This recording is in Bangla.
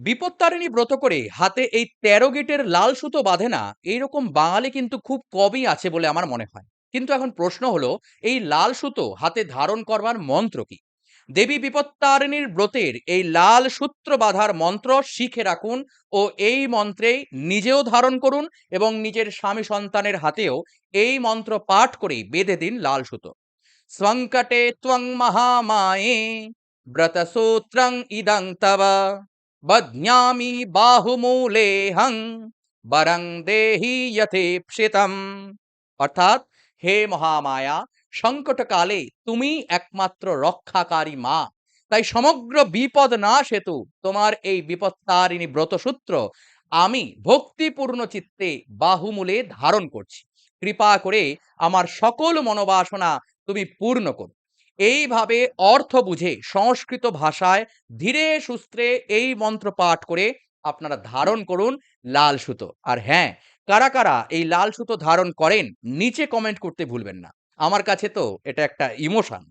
বিপত্তারিণী ব্রত করে হাতে এই তেরো গেটের লাল সুতো বাঁধে না, এইরকম বাঙালি কিন্তু খুব কমই আছে বলে আমার মনে হয়। কিন্তু এখন প্রশ্ন হলো, এই লাল সুতো হাতে ধারণ করবার মন্ত্র কি? দেবী বিপত্তারিণীর ব্রতের এই লাল সূত্র বাঁধার মন্ত্র শিখে রাখুন ও এই মন্ত্রেই নিজেও ধারণ করুন এবং নিজের স্বামী সন্তানের হাতেও এই মন্ত্র পাঠ করে বেঁধে দিন লাল সুতো। স্বঙ্কটে ত্বং মহামায়ে, ব্রতসূত্রং ইদং তব। বধ্যামি বাহুমূলেহং বরং দেহি যথেপ্সিতম অর্থাৎ হে মহামায়া সংকটকালে তুমি একমাত্র রক্ষাকারী মা তাই সমগ্র বিপদ না সেতু তোমার এই বিপত্তারিণী ব্রতসূত্র আমি ভক্তিপূর্ণ চিত্তে বাহুমূলে ধারণ করছি। কৃপা করে আমার সকল মনোবাসনা তুমি পূর্ণ করো। এইভাবে অর্থ বুঝে সংস্কৃত ভাষায় ধীরে সুস্থে এই মন্ত্র পাঠ করে আপনারা ধারণ করুন লাল সুতো। আর হ্যাঁ কারা কারা এই লাল সুতো ধারণ করেন, নিচে কমেন্ট করতে ভুলবেন না। আমার কাছে তো এটা একটা ইমোশন।